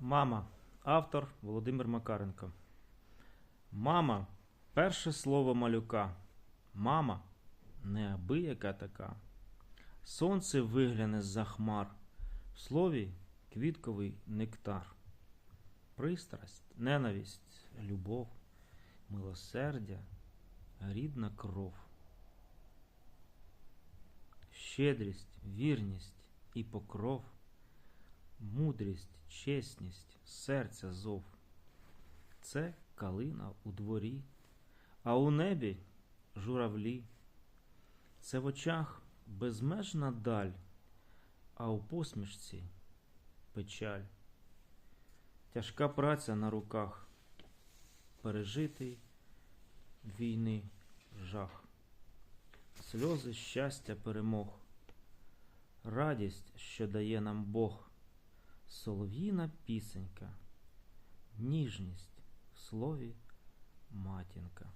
Мама. Автор Володимир Макаренко. Мама. Перше слово малюка. Мама. Неабияка така. Сонце вигляне з-за хмар. В слові квітковий нектар. Пристрасть, ненависть, любов, милосердя, рідна кров. Щедрість, вірність і покров, мудрість, чесність, серця зов. Це калина у дворі, а у небі журавлі. Це в очах безмежна даль, а у посмішці печаль. Тяжка праця на руках, пережитий війни жах, сльози щастя перемог, радість, що дає нам Бог, солов'їна пісенька, ніжність в слові матінка.